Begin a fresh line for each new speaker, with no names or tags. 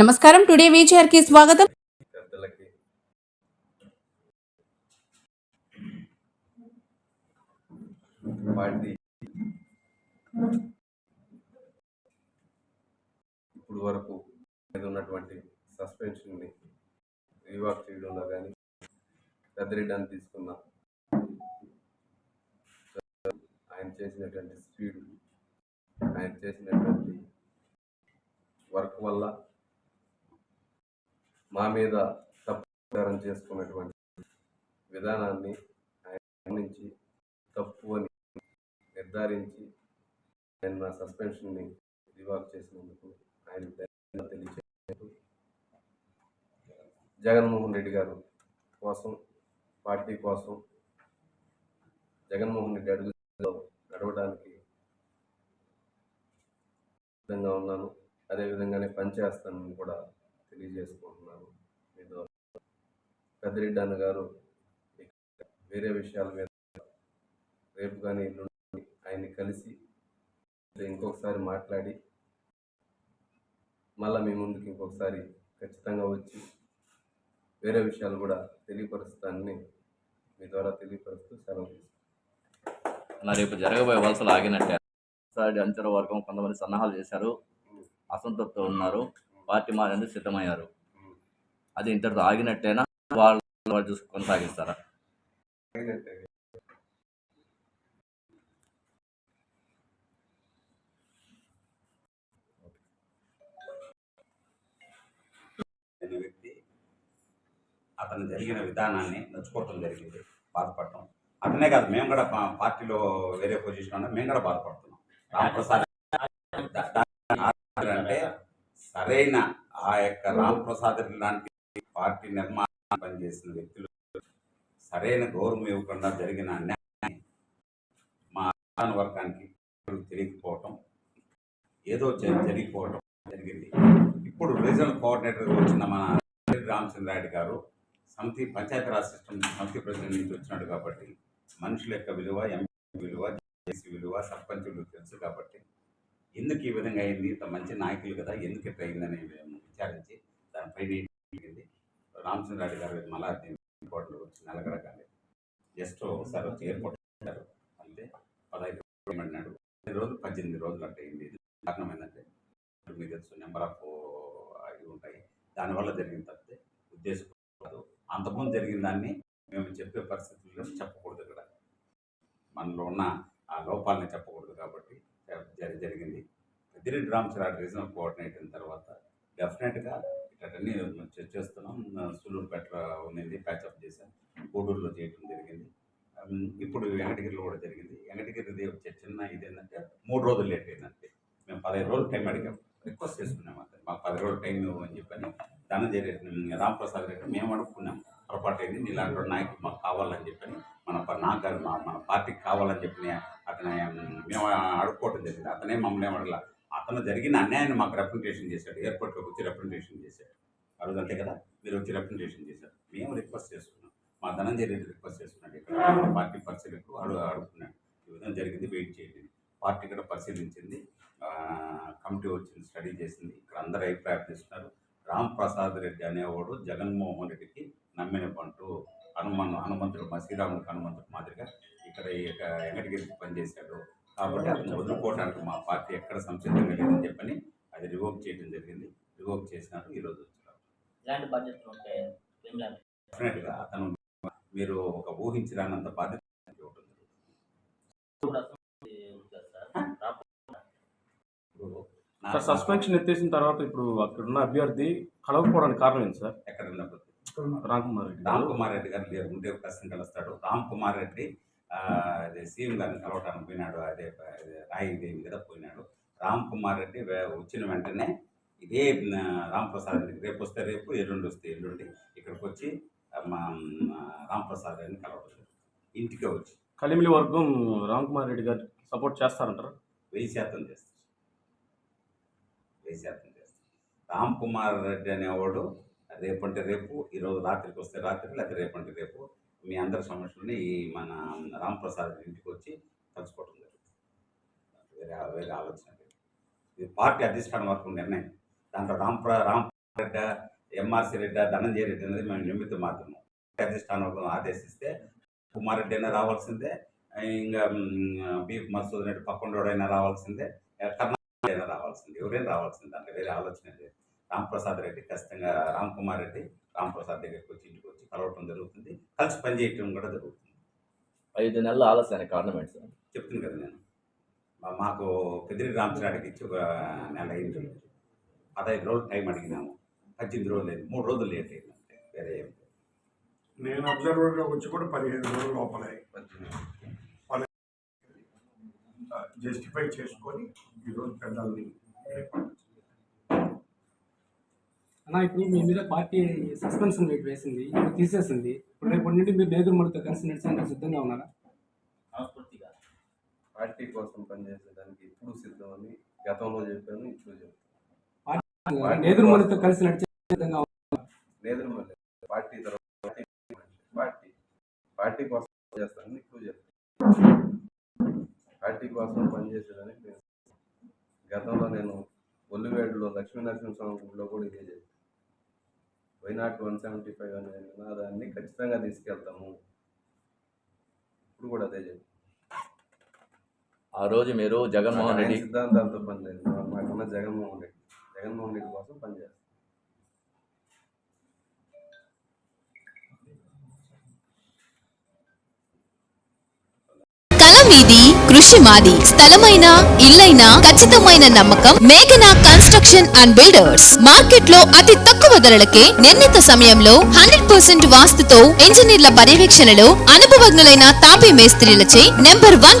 నమస్కారం. టుడే వీచర్కి స్వాగతం.
ఇప్పుడు వరకు మీద ఉన్నటువంటి సస్పెన్షన్ని రివాక్ చేయడంలో కానీ పెద్దరిడ్డాన్ని తీసుకున్న ఆయన చేసినటువంటి స్పీడ్ ఆయన చేసినటువంటి వర్క్ వల్ల మా మీద తప్పుకారం చేసుకున్నటువంటి విధానాన్ని ఆయన గమనించి తప్పు అని నిర్ధారించి ఆయన నా సస్పెన్షన్ని రివాక్ చేసినందుకు ఆయన ధన్యవాదాలు జగన్మోహన్ రెడ్డి గారు కోసం పార్టీ కోసం జగన్మోహన్ రెడ్డి అడుగులో నడవడానికి సిద్ధంగా ఉన్నాను. అదేవిధంగానే పనిచేస్తానని కూడా తెలియజేసుకుంటున్నాను మీ ద్వారా పెద్దిరెడ్డి గారు వేరే విషయాల మీద రేపు కానీ ఎల్లుండి ఆయన్ని కలిసి ఇంకొకసారి మాట్లాడి మళ్ళీ మీ ముందుకు ఇంకొకసారి ఖచ్చితంగా వచ్చి వేరే విషయాలు కూడా తెలియపరుస్తానని మీ ద్వారా తెలియపరుస్తూ సెలవు తీసుకుంటాను
రేపు జరగబోయే వలసలు ఆగినట్టే. సాటి అంచర వర్గం కొంతమంది సన్నాహాలు చేశారు. అసంతృప్తి ఉన్నారు. పార్టీ మారేందుకు సిద్ధమయ్యారు. అది ఇంతటితో ఆగినట్టేనా వాళ్ళు వాళ్ళు చూసి కొనసాగిస్తారా?
వ్యక్తి అతను జరిగిన విధానాన్ని నచ్చుకోవటం జరిగింది బాధపడటం. అతనే కాదు మేము కూడా పార్టీలో వేరే పొజిషన్ ఉన్నా మేము కూడా బాధపడుతున్నాం. రామప్రసాద్ సరైన ఆ యొక్క రామప్రసాద్ లాంటి పార్టీ నిర్మాణం పనిచేసిన వ్యక్తులు సరైన గౌరవం ఇవ్వకుండా జరిగిన అన్యాయం మా వర్గానికి తెలియకపోవటం ఏదో జరిగిపోవటం జరిగింది. ఇప్పుడు రీజనల్ కోఆర్డినేటర్ వచ్చిన మన రామచంద్రారెడ్డి గారు సమితి పంచాయతీరాజ్ సిస్టమ్ సమితి ప్రెసిడెంట్ నుంచి వచ్చినాడు కాబట్టి మనుషుల యొక్క విలువ ఎంపీ విలువ జేసీ విలువ సర్పంచ్ విలువ తెలుసు కాబట్టి ఎందుకు ఈ విధంగా అయింది? ఇంత మంచి నాయకులు కదా ఎందుకు ఇట్లా అయిందని మేము విచారించి దానిపై జరిగింది? రామచంద్రారెడ్డి గారు మళ్ళా ఎయిర్పోర్ట్లో వచ్చి నిలగడగాలి జస్ట్ ఒకసారి వచ్చి ఎయిర్పోర్ట్ వచ్చారు. అంటే పదహైదు రోజులు రోజులు పద్దెనిమిది రోజులు అంటే అయింది. ఇది కారణం ఏంటంటే మీకు తెలుసు నెంబర్ ఆఫ్ అవి ఉంటాయి. దానివల్ల జరిగిన తప్పితే ఉద్దేశం కాదు. అంతకుముందు జరిగిన దాన్ని మేము చెప్పే పరిస్థితుల్లో చెప్పకూడదు ఇక్కడ. మనలో ఉన్న ఆ లోపాలని చెప్పకూడదు కాబట్టి జరిగింది. పెద్దిరెడ్డి రామచంద్ర రీజనల్ కోఆర్డినేటర్ అయిన తర్వాత డెఫినెట్గా ఇట్లన్నీ చే- చేస్తున్నాం సులూరుపేట ఉండింది ప్యాచప్ చేశాం. గూడూరులో చేయటం జరిగింది. ఇప్పుడు వెంకటగిరిలో కూడా జరిగింది. వెంకటగిరిది వచ్చే చిన్న ఇది ఏంటంటే మూడు రోజులు లేట్ అయిందంటే మేము పదిహేను రోజులు టైం అడిగాం. రిక్వెస్ట్ చేసుకున్నాం అంతే మాకు పది రోజులు టైం ఇవ్వమని చెప్పని ధనంజయ జరిగే రామప్రసాద్ రెడ్డి మేము అడుక్కున్నాం. పొరపాటు అయింది నీలాంటి వాడు నాయకుడు మాకు కావాలని చెప్పని మన ప- నాకు మా మన పార్టీకి కావాలని చెప్పి అతను మేము అడుక్కోవటం జరిగింది. అతనే మమ్మల్ని అడగల అతను జరిగిన అన్యాయాన్ని మాకు రిప్రజెంటేషన్ చేశాడు. ఎయిర్పోర్ట్లోకి వచ్చి రిప్రజెంటేషన్ చేశాడు. ఆ రోజు అంతే కదా? మీరు వచ్చి రిప్రజెంటేషన్ చేశారు. మేము రిక్వెస్ట్ చేసుకున్నాం మా ధనంజయ రెడ్డి రిక్వెస్ట్ చేసుకున్నాడు ఇక్కడ పార్టీ పరిశీలకు అడుగు అడుగుతున్నాడు ఈ విధంగా జరిగింది. వెయిట్ చేయండి. పార్టీ కూడా పరిశీలించింది. కమిటీ వచ్చింది స్టడీ చేసింది. ఇక్కడ అందరు అభిప్రాయం తీసుకున్నారు రామ్ ప్రసాద్ రెడ్డి అనేవాడు జగన్మోహన్ రెడ్డికి నమ్మిన పంటు హనుమాన్ హనుమంతుడు మా శ్రీరాముడికి హనుమంతుడు మాదిరిగా ఇక్కడ వెంకటగిరికి పనిచేశాడు. కాబట్టి అతను వదులుకోవడానికి మా పార్టీ ఎక్కడ సంసిద్ధంగా లేదని చెప్పని అది రివోక్ చేయడం జరిగింది. రివోక్ చేసినారు ఈరోజు డెఫినెట్గా అతను మీరు ఒక ఊహించరానంత బాధ్యత
సస్పెన్షన్ ఎత్తేసిన తర్వాత ఇప్పుడు అక్కడ ఉన్న అభ్యర్థి కలవకపోవడానికి కారణం ఏంటి సార్?
ఎక్కడ
రామ్ కుమార్ రెడ్డి
రామ్
గారు.
కుమార్ రెడ్డి గారు లేరు ఉంటే కష్టం కలుస్తాడు. రామ్ కుమార్ రెడ్డి అదే సీఎం గారిని కలవటానికి పోయినాడు అదే అదే రాయి దేవి కదా పోయినాడు. రామ్ కుమార్ రెడ్డి వచ్చిన వెంటనే ఇదే రామ్ ప్రసాద్ రెడ్డి రేపు వస్తే రేపు ఎల్లుండి వస్తే ఎల్లుండి ఇక్కడికి వచ్చి మా రామ్ ప్రసాద్ రెడ్డిని కలవడం. ఇంటికే వచ్చి.
కలిమిలి వర్గం రామ్ కుమార్ రెడ్డి గారు సపోర్ట్ చేస్తారంటారా?
వెయ్యి శాతం చేస్తారు. వెయ్యి శాతం చేస్తారు. రామ్ కుమార్ రెడ్డి అనేవాడు రేపంటే రేపు ఈరోజు రాత్రికి వస్తే రాత్రి లేకపోతే రేపంటే రేపు మీ అందరి సమస్యలని ఈ మన రామప్రసాద్ ఇంటికి వచ్చి కలుసుకోవడం జరుగుతుంది వేరే వేరే ఆలోచన లేదు. ఇది పార్టీ అధిష్టానం వరకు నిర్ణయం. దాంట్లో రామ్ రామ్ రెడ్డి ఎంఆర్సీ రెడ్డి ధనంజయ రెడ్డి అనేది మేము నిమిత్త మాత్రము అధిష్టానం ఆదేశిస్తే కుమారెడ్డి అయినా రావాల్సిందే. ఇంకా బీఫ్ బి మసూద్ రెడ్డి పక్కనోడైనా రావాల్సిందే. కర్ణాటక అయినా రావాల్సిందే. ఎవరైనా రావాల్సిందే. అంటే వేరే ఆలోచన లేదు. రాంప్రసాద్ రెడ్డి ఖచ్చితంగా రామ్ కుమార్ రెడ్డి రాంప్రసాద్ దగ్గరికి వచ్చి ఇంటికి వచ్చి కలవటం జరుగుతుంది. కలిసి పనిచేయటం కూడా జరుగుతుంది.
ఐదు నెలల ఆలస్యానికి కారణం ఏంటి సార్?
చెప్తుంది కదా నేను. మా- మాకు పెద్దిరి రామచంద్రాడికి ఇచ్చి ఒక నెల అయింది. పదహైదు రోజులు టైం అడిగినాము. పద్దెనిమిది రోజులు లేదు మూడు రోజులు లేట్ అయింది అంతే. వేరే ఏం లేదు.
నేను అబ్జర్వర్గా వచ్చి కూడా పదిహేను రోజుల లోపలే. జస్టిఫై చేసుకొని ఈరోజు పెద్దల్ని
అన్న ఇప్పుడు మీ మీద పార్టీ సస్పెన్షన్ వేసింది ఇప్పుడు తీసేసింది. ఇప్పుడు రేపు నుండి మీరు నేదురుమలతో కలిసి నడిచేందుకు సిద్ధంగా ఉన్నారా?
మనస్ఫూర్తిగా
పార్టీ కోసం పనిచేసేదానికి ఇప్పుడు సిద్ధమని గతంలో చెప్పాను ఇప్పుడు చెప్తాను
నేదురుమలతో కలిసి నడిచే?
లేదు మళ్ళీ పార్టీ తర్వాత పార్టీ పార్టీ కోసం చేస్తానని ఇప్పుడు చెప్తాను పార్టీ కోసం పనిచేసేదానికి గతంలో నేను ఒల్లివేడులో లక్ష్మీనరసింహస్వామి గుడిలో కూడా ఇదే చెప్పాను. వైనాట్ వన్ సెవెంటీ ఫైవ్ అనే నినాదాన్ని ఖచ్చితంగా తీసుకెళ్తాము? ఇప్పుడు కూడా అదే చెప్పాను
ఆ రోజు మీరు జగన్మోహన్ రెడ్డి
సిద్ధాంతాలతో పని లేదు. నా- నాకున్న జగన్మోహన్ రెడ్డి. జగన్మోహన్ రెడ్డి కోసం పనిచేస్తాను
కల మీది కృషి మాది. స్థలమైన ఇల్లైన ఖచ్చితమైన నమ్మకం మేఘనా కన్స్ట్రక్షన్ అండ్ బిల్డర్స్. మార్కెట్లో అతి తక్కువ ధరలకే నిర్ణీత సమయంలో హండ్రెడ్ పర్సెంట్ వాస్తుతో ఇంజనీర్ల పర్యవేక్షణలో అనుభవజ్ఞులైన తాపీ మేస్త్రీలచే నెంబర్ వన్